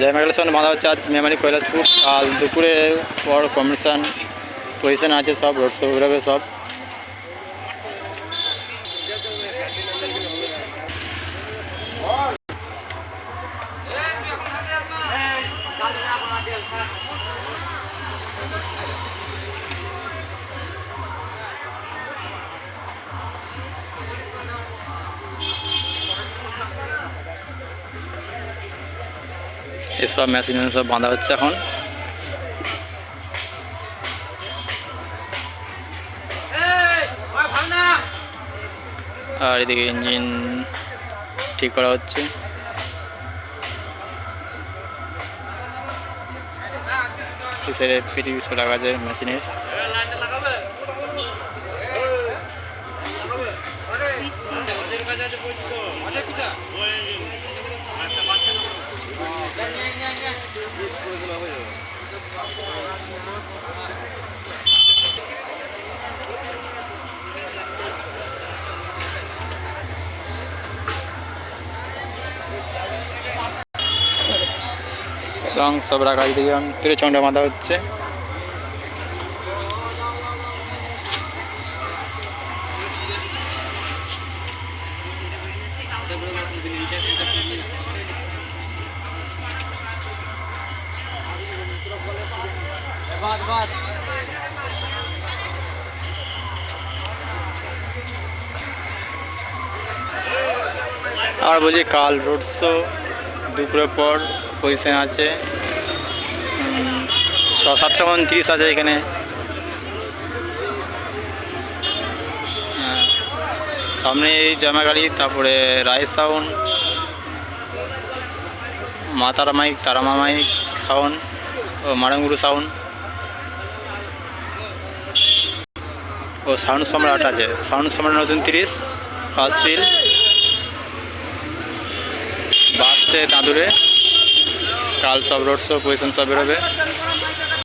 জয়মাগলের সামনে বাঁধা হচ্ছে আজ মেমারি কৈলাসপুর, কাল দুপুরে বড় কমিশন পজিশন আছে সব রোড শো সব। এসব মেশিন সব বাঁধা হচ্ছে এখন। আর এদিকে ইঞ্জিন ঠিক করা হচ্ছে। পিছনে পিটি পিছু লাগা আছে মেশিনের সং সব রাখা এদিকে তুলে চন্ডা বাঁধা হচ্ছে। আর বলছি কাল রোড শো। দুপুরের পর পজিশন আছে। ছ সাতটা উনত্রিশ আছে এখানে। হ্যাঁ, সামনে এই জামাগাড়ি তারপরে রায় সাউন্ড মা তারা মাইক তারামা মাইক সাউন্ড ও মারাঙ্গুরু সাউন্ড। ও সাউন্ড সম্রাট আছে। সাউন্ড সম্রাট নতুন তিরিশ ফার্স্ট ফিল। বাসছে তাঁদুরে কাল সব রোড শো পজিশন সব বেরোবে।